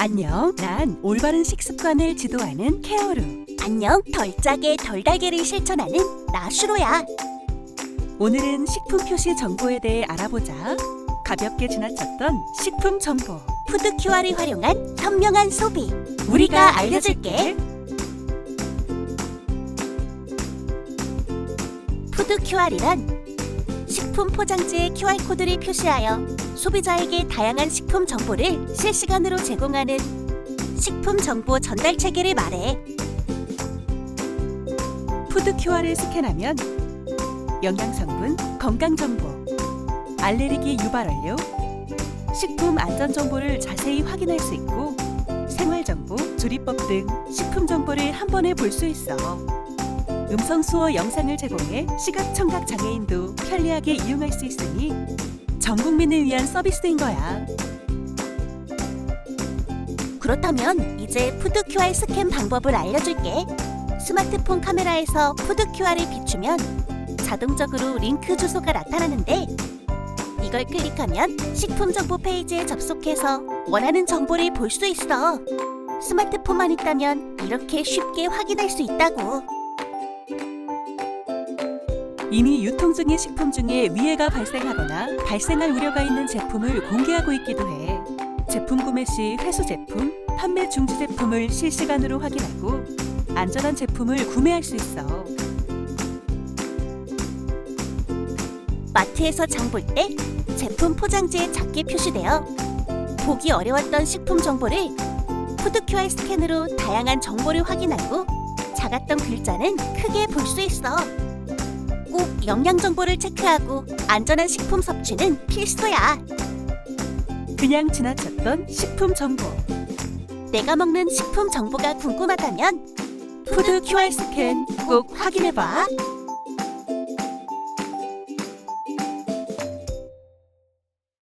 안녕. 난 올바른 식습관을 지도하는 케어루. 안녕, 덜 짜게 덜 달게를 실천하는 나슈로야. 오늘은 식품 표시 정보에 대해 알아보자. 가볍게 지나쳤던 식품 정보. 푸드 QR을 활용한 현명한 소비. 우리가 알려줄게. 푸드 QR이란 식품 포장지에 QR 코드를 표시하여 소비자에게 다양한 식품 정보를 실시간으로 제공하는 식품 정보 전달 체계를 말해. 푸드 QR을 스캔하면 영양 성분, 건강 정보, 알레르기 유발 원료, 식품 안전 정보를 자세히 확인할 수 있고 생활 정보, 조리법 등 식품 정보를 한 번에 볼 수 있어. 음성 수어 영상을 제공해 시각 청각 장애인도 편리하게 이용할 수 있으니 전 국민을 위한 서비스인 거야. 그렇다면 이제 푸드 QR 스캔 방법을 알려줄게. 스마트폰 카메라에서 푸드 QR을 비추면 자동적으로 링크 주소가 나타나는데 이걸 클릭하면 식품 정보 페이지에 접속해서 원하는 정보를 볼 수 있어. 스마트폰만 있다면 이렇게 쉽게 확인할 수 있다고. 이미 유통 중인 식품 중에 위해가 발생하거나 발생할 우려가 있는 제품을 공개하고 있기도 해. 제품 구매 시 회수 제품, 판매 중지 제품을 실시간으로 확인하고 안전한 제품을 구매할 수 있어. 마트에서 장 볼 때 제품 포장지에 작게 표시되어 보기 어려웠던 식품 정보를 푸드 QR 스캔으로 다양한 정보를 확인하고 작았던 글자는 크게 볼 수 있어. 꼭 영양 정보를 체크하고 안전한 식품 섭취는 필수야. 그냥 지나쳤던 식품 정보. 내가 먹는 식품 정보가 궁금하다면 푸드 QR 스캔 꼭 확인해봐.